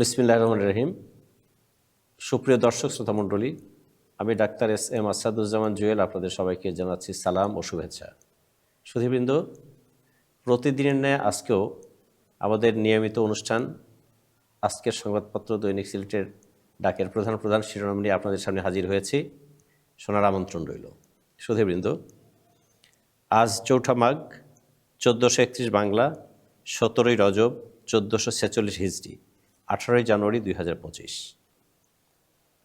বিসমিল্লাহ রহমান রহিম। সুপ্রিয় দর্শক শ্রোতা মণ্ডলী আমি doctor S M Asaduzzaman Jewel, আপনাদের সবাইকে জানাচ্ছি সালাম ও শুভেচ্ছা। সুধীবৃন্দ, প্রতিদিনের ন্যায় আজকেও আমাদের নিয়মিত অনুষ্ঠান, আজকের সংবাদপত্র দৈনিক সিলেটের ডাকের প্রধান প্রধান শিরোনাম নিয়ে আপনাদের সামনে হাজির হয়েছি। শোনার আমন্ত্রণ রইল। সুধীবৃন্দ, আজ চৌঠা মাঘ, চোদ্দোশো একত্রিশ বাংলা, সতেরোই রজব, চোদ্দোশো ছেচল্লিশ হিজড়ি। আঠারোই জানুয়ারি দুই হাজার পঁচিশ।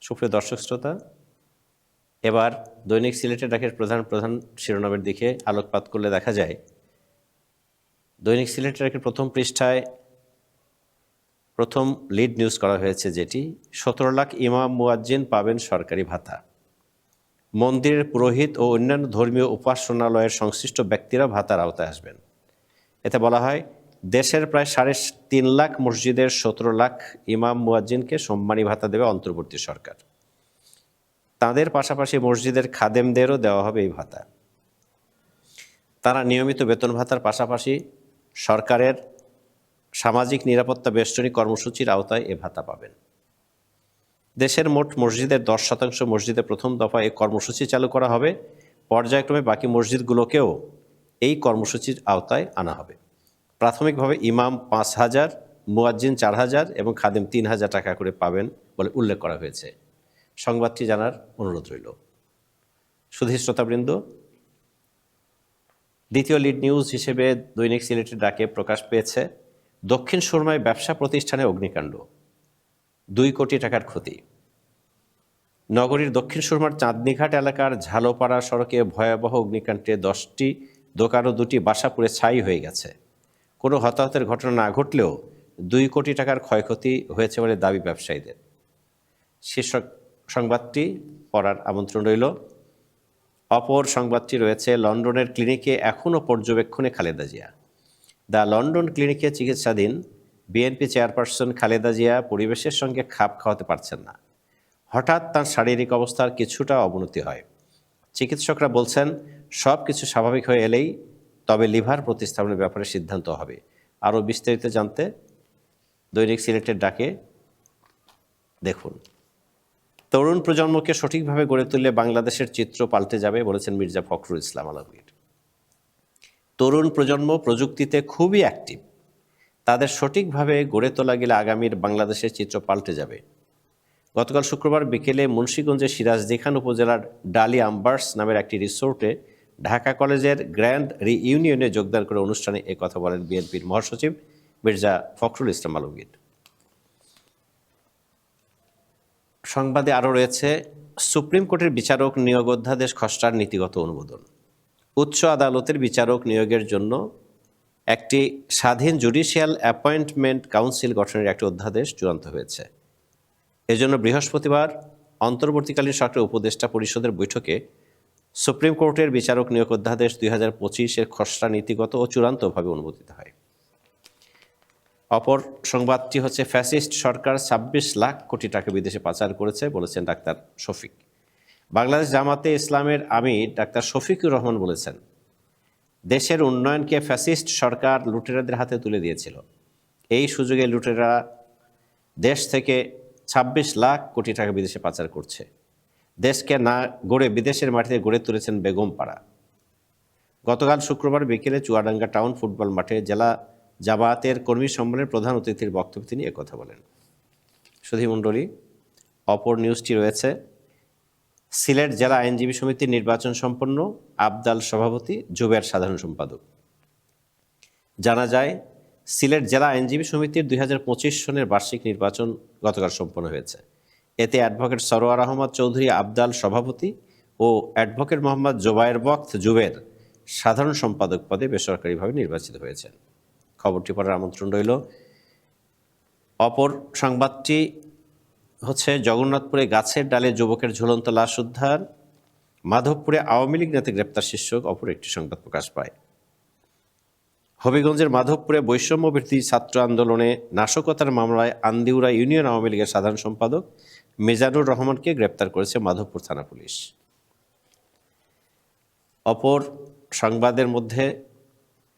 সুপ্রিয় দর্শক শ্রোতা, এবার দৈনিক সিলেটের ডাকের প্রধান প্রধান শিরোনামের দিকে আলোকপাত করলে দেখা যায়, দৈনিক সিলেটের ডাকের প্রথম পৃষ্ঠায় প্রথম লিড নিউজ করা হয়েছে যেটি, সতেরো লাখ ইমাম মুয়াজ্জিন পাবেন সরকারি ভাতা। মন্দিরের পুরোহিত ও অন্যান্য ধর্মীয় উপাসনালয়ের সংশ্লিষ্ট ব্যক্তিরা ভাতার আওতায় আসবেন। এতে বলা হয় দেশের প্রায় সাড়ে তিন লাখ, মসজিদের সতেরো লাখ ইমাম মুয়াজ্জিনকে সম্মানী ভাতা দেবে অন্তর্বর্তী সরকার। তাদের পাশাপাশি মসজিদের খাদেমদেরও দেওয়া হবে এই ভাতা। তারা নিয়মিত বেতন ভাতার পাশাপাশি সরকারের সামাজিক নিরাপত্তা বেষ্টনী কর্মসূচির আওতায় এ ভাতা পাবেন। দেশের মোট মসজিদের দশ শতাংশ মসজিদে প্রথম দফা এই কর্মসূচি চালু করা হবে। পর্যায়ক্রমে বাকি মসজিদগুলোকেও এই কর্মসূচির আওতায় আনা হবে। প্রাথমিকভাবে ইমাম পাঁচ হাজার, মুয়াজ্জিন চার হাজার এবং খাদেম তিন হাজার টাকা করে পাবেন বলে উল্লেখ করা হয়েছে। সংবাদটি জানার অনুরোধ রইল। সুধী শ্রোতাবৃন্দ, দ্বিতীয় লিড নিউজ হিসেবে দৈনিক সিলেটের ডাকে প্রকাশ পেয়েছে দক্ষিণ সুরমায় ব্যবসা প্রতিষ্ঠানে অগ্নিকাণ্ড। দুই কোটি টাকার ক্ষতি। নগরীর দক্ষিণ সুরমার চাঁদনীঘাট এলাকার ঝালোপাড়া সড়কে ভয়াবহ অগ্নিকাণ্ডে দশটি দোকান ও দুটি বাসা পুড়ে ছাই হয়ে গেছে। কোনো হতাহতের ঘটনা না ঘটলেও দুই কোটি টাকার ক্ষয়ক্ষতি হয়েছে বলে দাবি ব্যবসায়ীদের। শীর্ষক সংবাদটি পড়ার আমন্ত্রণ রইল। অপর সংবাদটি রয়েছে, লন্ডনের ক্লিনিকে এখনও পর্যবেক্ষণে খালেদা জিয়া। দ্য লন্ডন ক্লিনিকে চিকিৎসাধীন বিএনপি চেয়ারপারসন খালেদা জিয়া পরিবেশের সঙ্গে খাপ খাওয়াতে পারছেন না। হঠাৎ তার শারীরিক অবস্থার কিছুটা অবনতি হয়। চিকিৎসকরা বলছেন সব কিছু স্বাভাবিক হয়ে এলেই তবে লিভার প্রতিস্থাপনের ব্যাপারে সিদ্ধান্ত হবে। আরও বিস্তারিত জানতে দৈনিক সিলেটের ডাকে দেখুন। তরুণ প্রজন্মকে সঠিকভাবে গড়ে তুললে বাংলাদেশের চিত্র পাল্টে যাবে বলেছেন মির্জা ফখরুল ইসলাম আলমগীর। তরুণ প্রজন্ম প্রযুক্তিতে খুবই অ্যাক্টিভ তাদের সঠিকভাবে গড়ে তোলা গেলে আগামীর বাংলাদেশের চিত্র পাল্টে যাবে। গতকাল শুক্রবার বিকেলে মুন্সীগঞ্জের সিরাজদিখান উপজেলার ডালি আম্বার্স নামের একটি রিসোর্টে ঢাকা কলেজের গ্র্যান্ড রিইউনিয়নে যোগদান করে অনুষ্ঠানে এ কথা বলেন বিএনপির মহাসচিব মির্জা ফখরুল ইসলাম আলমগীর। সংবাদে আরও রয়েছে, সুপ্রিম কোর্টের বিচারক নিয়োগ অধ্যাদেশ খসড়ার নীতিগত অনুমোদন। উচ্চ আদালতের বিচারক নিয়োগের জন্য একটি স্বাধীন জুডিশিয়াল অ্যাপয়েন্টমেন্ট কাউন্সিল গঠনের একটি অধ্যাদেশ চূড়ান্ত হয়েছে। এজন্য বৃহস্পতিবার অন্তর্বর্তীকালীন সরকারের উপদেষ্টা পরিষদের বৈঠকে সুপ্রিম কোর্টের বিচারক নিয়োগ অধ্যাদেশ দুই হাজার পঁচিশের খসড়া নীতিগত ও চূড়ান্তভাবে অনুমোদিত হয়। অপর সংবাদটি হচ্ছে, ফ্যাসিস্ট সরকার ছাব্বিশ লাখ কোটি টাকা বিদেশে পাচার করেছে বলেছেন ডাক্তার শফিক। বাংলাদেশ জামাতে ইসলামের আমির ডাক্তার শফিকুর রহমান বলেছেন, দেশের উন্নয়নকে ফ্যাসিস্ট সরকার লুটেরাদের হাতে তুলে দিয়েছিল। এই সুযোগে লুটেরা দেশ থেকে ২৬ লাখ কোটি টাকা বিদেশে পাচার করছে। দেশকে না গড়ে, বিদেশের মাটিতে গড়ে তুলেছেন বেগমপাড়া গতকাল শুক্রবার বিকেলে চুয়াডাঙ্গা টাউন ফুটবল মাঠে জেলা জামায়াতের কর্মী সম্মেলনের প্রধান অতিথির বক্তব্যে তিনি একথা বলেন। সুধীমণ্ডলী অপর নিউজটি রয়েছে, সিলেট জেলা আইনজীবী সমিতির নির্বাচন সম্পন্ন আবদাল সভাপতি জুবের সাধারণ সম্পাদক। জানা যায়, সিলেট জেলা আইনজীবী সমিতির দুই হাজার পঁচিশ সনের বার্ষিক নির্বাচন গতকাল সম্পন্ন হয়েছে। এতে অ্যাডভোকেট সরোয়ার আহমদ চৌধুরী আবদাল সভাপতি ও অ্যাডভোকেট মোহাম্মদ জোবায়ের বক্ত জুবের সাধারণ সম্পাদক পদে বেসরকারিভাবে নির্বাচিত হয়েছেন। খবরটি পড়ার আমন্ত্রণ রইল। অপর সংবাদটি হচ্ছে, জগন্নাথপুরে গাছের ডালে যুবকের ঝুলন্ত লাশ উদ্ধার। মাধবপুরে আওয়ামী লীগ নেতা গ্রেপ্তার শীর্ষক অপর একটি সংবাদ প্রকাশ পায়। হবিগঞ্জের মাধবপুরে বৈষম্য ভিত্তি ছাত্র আন্দোলনে নাশকতার মামলায় আন্দিউরা ইউনিয়ন আওয়ামী লীগের সাধারণ সম্পাদক মেজানুর রহমানকে গ্রেপ্তার করেছে মাধবপুর থানা পুলিশ। অপর সংবাদের মধ্যে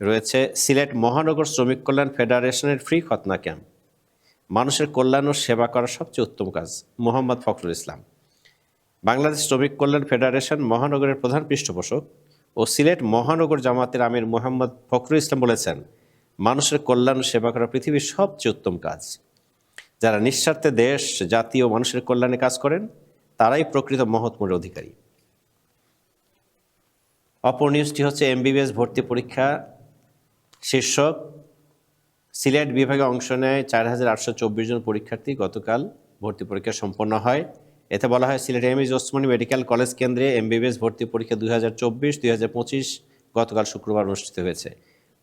রয়েছে সিলেট মহানগর শ্রমিক কল্যাণ ফেডারেশনের ফ্রি খতনা ক্যাম্প। মানুষের কল্যাণ ও সেবা করার সবচেয়ে উত্তম কাজ মোহাম্মদ ফখরুল ইসলাম। বাংলাদেশ শ্রমিক কল্যাণ ফেডারেশন মহানগরের প্রধান পৃষ্ঠপোষক ও সিলেট মহানগর জামাতের আমির মোহাম্মদ ফখরুল ইসলাম বলেছেন, মানুষের কল্যাণ সেবা করা পৃথিবীর সবচেয়ে উত্তম কাজ। যারা নিঃস্বার্থে দেশ, জাতি ও মানুষের কল্যাণে কাজ করেন, তারাই প্রকৃত মহৎমূল্যের অধিকারী। অপর নিউজটি হচ্ছে এমবিবিএস ভর্তি পরীক্ষা শীর্ষক। সিলেট বিভাগে অংশ নেয় চার হাজার আটশো চব্বিশ জন পরীক্ষার্থী। গতকাল ভর্তি পরীক্ষা সম্পন্ন হয়। এতে বলা হয় সিলেট এম ইজ ওসমানী মেডিকেল কলেজ কেন্দ্রে এমবিবিএস ভর্তি পরীক্ষা দুই হাজার চব্বিশ পঁচিশ গতকাল শুক্রবার অনুষ্ঠিত হয়েছে।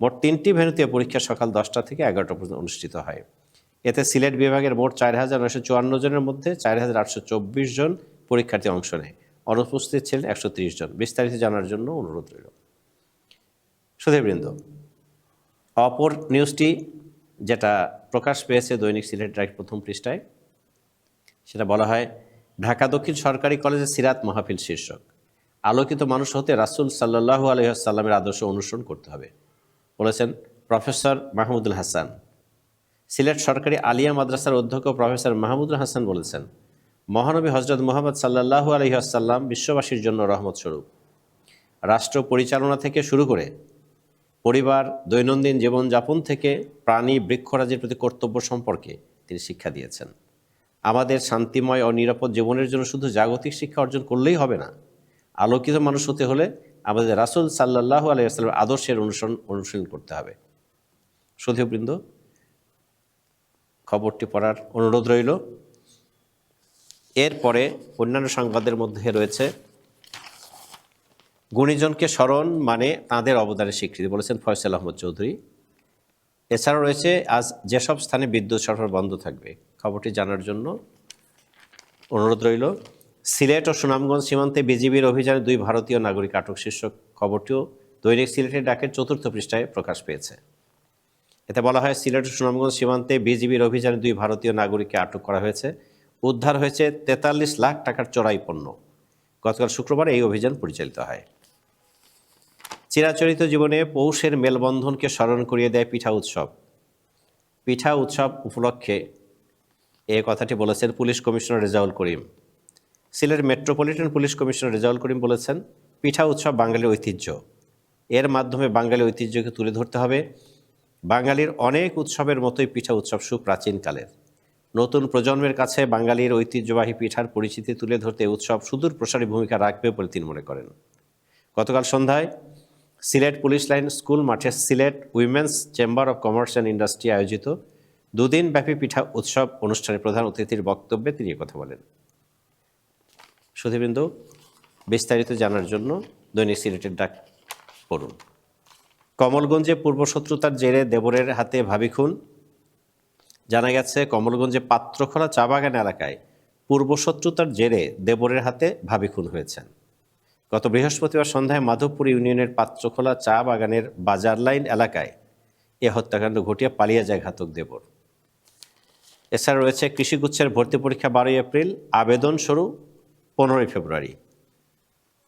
মোট তিনটি ভেন্যুতে পরীক্ষা সকাল দশটা থেকে এগারোটা পর্যন্ত অনুষ্ঠিত হয়। এতে সিলেট বিভাগের মোট চার হাজার নয়শো চুয়ান্ন জনের মধ্যে চার হাজার আটশো চব্বিশ জন পরীক্ষার্থী অংশ নেয়। অনুপস্থিত ছিলেন একশো ত্রিশ জন। বিস্তারিত জানার জন্য অনুরোধ রইল। সুধীবৃন্দ অপর নিউজটি যেটা প্রকাশ পেয়েছে দৈনিক সিলেট রাইট প্রথম পৃষ্ঠায়, সেটা বলা হয় ঢাকা দক্ষিণ সরকারি কলেজে সিরাত মাহফিল শীর্ষক। আলোকিত মানুষ হতে রাসুল সাল্লাহু আলহিহাসাল্লামের আদর্শ অনুসরণ করতে হবে, বলেছেন প্রফেসর মাহমুদুল হাসান। সিলেট সরকারি আলিয়া মাদ্রাসার অধ্যক্ষ প্রফেসর মাহমুদুল হাসান বলেছেন, মহানবী হজরত মোহাম্মদ সাল্লাহু আলহিহাসাল্লাম বিশ্ববাসীর জন্য রহমত স্বরূপ। রাষ্ট্র পরিচালনা থেকে শুরু করে পরিবার, দৈনন্দিন জীবনযাপন থেকে প্রাণী বৃক্ষরাজির প্রতি কর্তব্য সম্পর্কে তিনি শিক্ষা দিয়েছেন। আমাদের শান্তিময় ও নিরাপদ জীবনের জন্য শুধু জাগতিক শিক্ষা অর্জন করলেই হবে না। আলোকিত মানুষ হতে হলে আমাদের রাসুল সাল্লাহ আলাইসাল্লামের আদর্শের অনুসরণ, অনুশীলন করতে হবে। সুধীবৃন্দ খবরটি পড়ার অনুরোধ রইল। এরপরে অন্যান্য সংবাদের মধ্যে রয়েছে, গুণীজনকে স্মরণ মানে তাঁদের অবদানের স্বীকৃতি বলেছেন ফয়সাল আহমদ চৌধুরী। এছাড়াও রয়েছে, আজ যেসব স্থানে বিদ্যুৎ সরবরাহ বন্ধ থাকবে খবরটি জানার জন্য অনুরোধ রইল। সিলেট ও সুনামগঞ্জ সীমান্তে বিজিবির অভিযানে দুই ভারতীয় নাগরিক আটক। শীর্ষক খবরটিও দৈনিক সিলেটের ডাকের চতুর্থ পৃষ্ঠায় প্রকাশ পেয়েছে। এতে বলা হয়, সিলেট ও সুনামগঞ্জ সীমান্তে বিজিবির অভিযানে দুই ভারতীয় নাগরিককে আটক করা হয়েছে। উদ্ধার হয়েছে তেতাল্লিশ লাখ টাকার চড়াই পণ্য। গতকাল শুক্রবার এই অভিযান পরিচালিত হয়। চিরাচরিত জীবনে পৌষের মেলবন্ধনকে স্মরণ করিয়ে দেয় পিঠা উৎসব। পিঠা উৎসব উপলক্ষে এ কথাটি বলেছেন police commissioner Rezaul Karim. Sylhet metropolitan police commissioner Rezaul Karim বলেছেন, পিঠা উৎসব বাঙালির ঐতিহ্য। এর মাধ্যমে বাঙালি ঐতিহ্যকে তুলে ধরতে হবে। বাঙালির অনেক উৎসবের মতোই পিঠা উৎসব সুপ্রাচীনকালের। নতুন প্রজন্মের কাছে বাঙালির ঐতিহ্যবাহী পিঠার পরিচিতি তুলে ধরতে উৎসব সুদূর প্রসারী ভূমিকা রাখবে বলে তিনি মনে করেন। গতকাল সন্ধ্যায় সিলেট পুলিশ লাইন স্কুল মাঠে Sylhet women's chamber of commerce and industry আয়োজিত দুদিন ব্যাপী পিঠা উৎসব অনুষ্ঠানে প্রধান অতিথির বক্তব্যে তিনি কথা বলেন। সুধীবৃন্দ, বিস্তারিত জানার জন্য দৈনিক সিলেটের ডাক পড়ুন। কমলগঞ্জে পূর্বশত্রুতার জেরে দেবরের হাতে ভাবি খুন। জানা গেছে, কমলগঞ্জে পাত্রখোলা চা বাগান এলাকায় পূর্বশত্রুতার জেরে দেবরের হাতে ভাবি খুন হয়েছেন। গত বৃহস্পতিবার সন্ধ্যায় মাধবপুর ইউনিয়নের পাত্রখোলা চা বাগানের বাজার লাইন এলাকায় এ হত্যাকাণ্ড ঘটিয়ে পালিয়ে যায় ঘাতক দেবর। এছাড়া রয়েছে কৃষিগুচ্ছের ভর্তি পরীক্ষা বারোই এপ্রিল, আবেদন শুরু পনেরোই ফেব্রুয়ারি।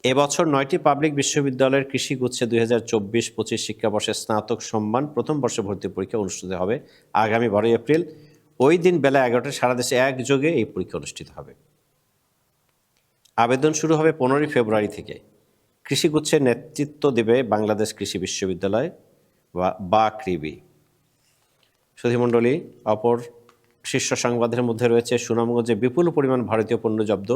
এবছর নয়টি পাবলিক বিশ্ববিদ্যালয়ের কৃষিগুচ্ছে দুই হাজার চব্বিশ পঁচিশ শিক্ষাবর্ষের স্নাতক সম্মান প্রথম বর্ষে ভর্তি পরীক্ষা অনুষ্ঠিত হবে আগামী বারোই এপ্রিল। ওই দিন বেলা এগারোটায় সারা দেশে একযোগে এই পরীক্ষা অনুষ্ঠিত হবে। আবেদন শুরু হবে পনেরোই ফেব্রুয়ারি থেকে। কৃষিগুচ্ছের নেতৃত্ব দেবে বাংলাদেশ কৃষি বিশ্ববিদ্যালয় বা বা কৃবি। সুধীমণ্ডলী, অপর শীর্ষ সংবাদের মধ্যে রয়েছে সুনামগঞ্জে বিপুল পরিমাণ ভারতীয় পণ্য জব্দ।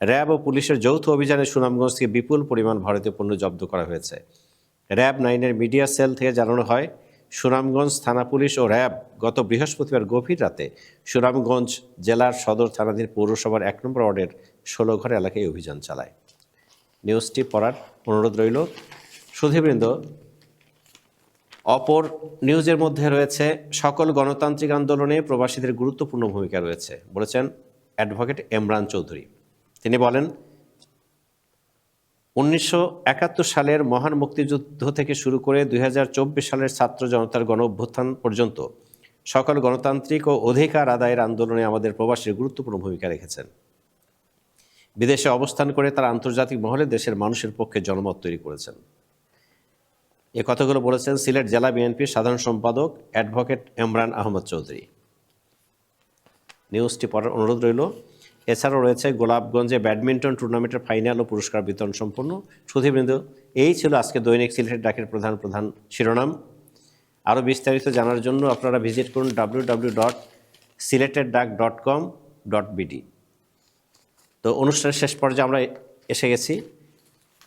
র্যাব ও পুলিশের যৌথ অভিযানে সুনামগঞ্জ থেকে বিপুল পরিমাণ ভারতীয় পণ্য জব্দ করা হয়েছে। র্যাব নাইনের মিডিয়া সেল থেকে জানানো হয়, সুনামগঞ্জ থানা পুলিশ ও র্যাব গত বৃহস্পতিবার গভীর রাতে সুনামগঞ্জ জেলার সদর থানাধীন পৌরসভার এক নম্বর ওয়ার্ডের ষোলো ঘর এলাকায় অভিযান চালায়। নিউজটি পড়ার অনুরোধ রইল। সুধীবৃন্দ অপর নিউজের মধ্যে রয়েছে, সকল গণতান্ত্রিক আন্দোলনে প্রবাসীদের গুরুত্বপূর্ণ ভূমিকা রয়েছে, বলেছেন অ্যাডভোকেট এমরান চৌধুরী। তিনি বলেন, উনিশশো একাত্তর সালের মহান মুক্তিযুদ্ধ থেকে শুরু করে দুই হাজার চব্বিশ সালের ছাত্র জনতার গণ অভ্যুত্থান পর্যন্ত সকল গণতান্ত্রিক ও অধিকার আদায়ের আন্দোলনে আমাদের প্রবাসীর গুরুত্বপূর্ণ ভূমিকা রেখেছেন। বিদেশে অবস্থান করে তারা আন্তর্জাতিক মহলে দেশের মানুষের পক্ষে জনমত তৈরি করেছেন। এ কথাগুলো বলেছেন সিলেট জেলা বিএনপির সাধারণ সম্পাদক অ্যাডভোকেট এমরান আহমদ চৌধুরী। নিউজটি পড়ার অনুরোধ রইল। এছাড়াও রয়েছে গোলাপগঞ্জে ব্যাডমিন্টন টুর্নামেন্টের ফাইনাল ও পুরস্কার বিতরণ সম্পন্ন সুধীবৃন্দ। এই ছিল আজকে দৈনিক সিলেটের ডাকের প্রধান প্রধান শিরোনাম। আরও বিস্তারিত জানার জন্য আপনারা ভিজিট করুন ডাব্লিউ ডাব্লিউ ডট সিলেটেড ডাক ডট কম ডট বিডি তো অনুষ্ঠানের শেষ পর্যায়ে আমরা এসে গেছি।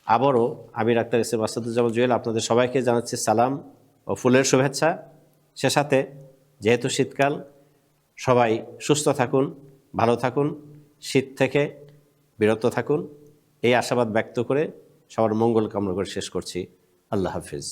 আবারও আমি doctor S M Asaduzzaman Jewel আপনাদের সবাইকে জানাচ্ছি সালাম ও ফুলের শুভেচ্ছা। সে সাথে যেহেতু শীতকাল, সবাই সুস্থ থাকুন, ভালো থাকুন, শীত থেকে বিরত থাকুন। এই আশাবাদ ব্যক্ত করে সবার মঙ্গল কামনা করে শেষ করছি। আল্লাহ হাফিজ।